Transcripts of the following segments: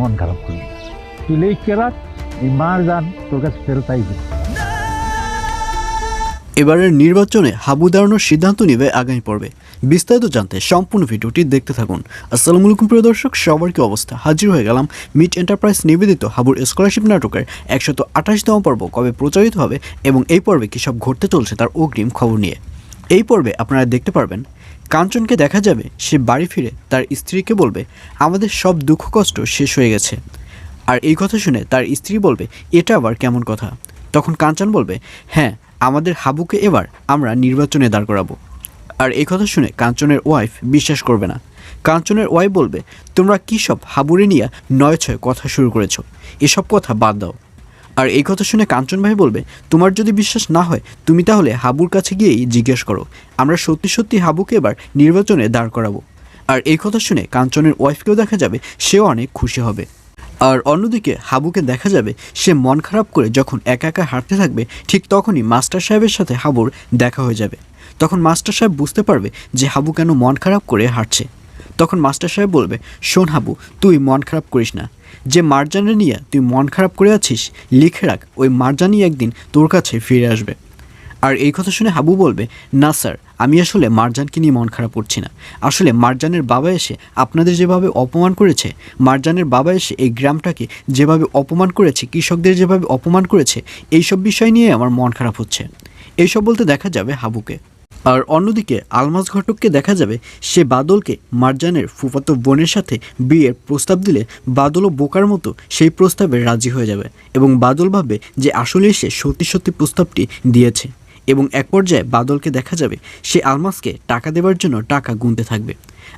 মন খারাপ করবি তুই লেখকে রাখ, এই মার যান তোর কাছে ফেরত আইবে। এবারের নির্বাচনে হাবু দাঁড়ানোর সিদ্ধান্ত নেবে আগামী পর্বে। বিস্তারিত জানতে সম্পূর্ণ ভিডিওটি দেখতে থাকুন। আসসালামু আলাইকুম, প্রিয় দর্শক, সবার কি অবস্থা? হাজির হয়ে গেলাম মিট এন্টারপ্রাইজ নিবেদিত হাবুর স্কলারশিপ নাটকের একশত আঠাশতম পর্ব, কবে প্রচারিত হবে এবং এই পর্বে কী সব ঘটতে চলছে তার অগ্রিম খবর নিয়ে। এই পর্বে আপনারা দেখতে পারবেন, কাঞ্চনকে দেখা যাবে সে বাড়ি ফিরে তার স্ত্রীকে বলবে, আমাদের সব দুঃখ কষ্ট শেষ হয়ে গেছে। আর এই কথা শুনে তার স্ত্রী বলবে, এটা আবার কেমন কথা? তখন কাঞ্চন বলবে হ্যাঁ আমাদের হাবুকে এবার আমরা নির্বাচনে দাঁড় করাবো। আর এই কথা শুনে কাঞ্চনের ওয়াইফ বিশ্বাস করবে না। কাঞ্চনের ওয়াইফ বলবে, তোমরা কী সব হাবুরে নিয়ে নয় ছয় কথা শুরু করেছ? এসব কথা বাদ দাও। আর এই কথা শুনে কাঞ্চন ভাই বলবে, তোমার যদি বিশ্বাস না হয়, তুমি তাহলে হাবুর কাছে গিয়েই জিজ্ঞেস করো। আমরা সত্যি সত্যি হাবুকে এবার নির্বাচনে দাঁড় করাবো। আর এই কথা শুনে কাঞ্চনের ওয়াইফকেও দেখা যাবে, সেও অনেক খুশি হবে। আর অন্যদিকে হাবুকে দেখা যাবে, সে মন খারাপ করে যখন একা একা হাঁটতে থাকবে, ঠিক তখনই মাস্টার সাহেবের সাথে হাবুর দেখা হয়ে যাবে। তখন মাস্টার সাহেব বুঝতে পারবে যে হাবু কেন মন খারাপ করে হাঁটছে। তখন মাস্টার সাহেব বলবে, শোন হাবু, তুই মন খারাপ করিস না। যে মারজানে নিয়ে তুই মন খারাপ করে আছিস, লিখে রাখ, ওই মারজানি একদিন তোর কাছে ফিরে আসবে। আর এই কথা শুনে হাবু বলবে, না স্যার, আমি আসলে মারজানকে নিয়ে মন খারাপ করছি না। আসলে মারজানের বাবা এসে আপনাদের যেভাবে অপমান করেছে, মারজানের বাবা এসে এই গ্রামটাকে যেভাবে অপমান করেছে, কৃষকদের যেভাবে অপমান করেছে, এইসব বিষয় নিয়ে আমার মন খারাপ হচ্ছে। এইসব বলতে দেখা যাবে হাবুকে। আর অন্যদিকে আলমাস ঘটককে দেখা যাবে সে বাদলকে মারজানের ফুফাতো বোনের সাথে বিয়ের প্রস্তাব দিলে বাদলও বোকার মতো সেই প্রস্তাবে রাজি হয়ে যাবে এবং বাদল ভাববে যে আসলে সে সত্যি সত্যি প্রস্তাবটি দিয়েছে এবং এক পর্যায়ে বাদলকে দেখা যাবে সে আলমাসকে টাকা দেওয়ার জন্য টাকা গুনতে থাকবে।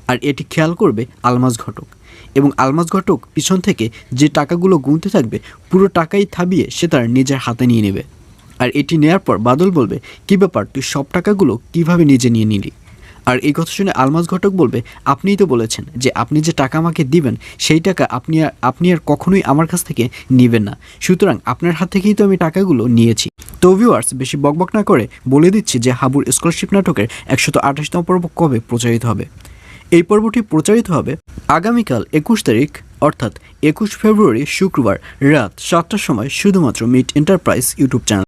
আর এটি খেয়াল করবে আলমাস ঘটক এবং আলমাস ঘটক পিছন থেকে যে টাকাগুলো গুনতে থাকবে পুরো টাকাই থাবিয়ে সে তার নিজের হাতে নিয়ে নেবে। আর এটি নেয়ার পর বাদল বলবে, কি ব্যাপার, তুই সব টাকাগুলো কীভাবে নিজে নিয়ে নিলি? আর এই কথা শুনে আলমাস ঘটক বলবে, আপনিই তো বলেছেন যে আপনি যে টাকা আমাকে দিবেন, সেই টাকা আপনি আর আপনি আর কখনোই আমার কাছ থেকে নেবেন না। সুতরাং আপনার হাত থেকেই তো আমি টাকাগুলো নিয়েছি। তো ভিউয়ার্স বেশি বকবক না করে বলে দিচ্ছি যে হাবুর স্কলারশিপ নাটকের একশত আঠাশতম পর্ব কবে প্রচারিত হবে? এই পর্বটি প্রচারিত হবে আগামীকাল একুশ তারিখ, অর্থাৎ একুশ ফেব্রুয়ারি, শুক্রবার রাত সাতটার সময়, শুধুমাত্র মিট এন্টারপ্রাইজ ইউটিউব চ্যানেল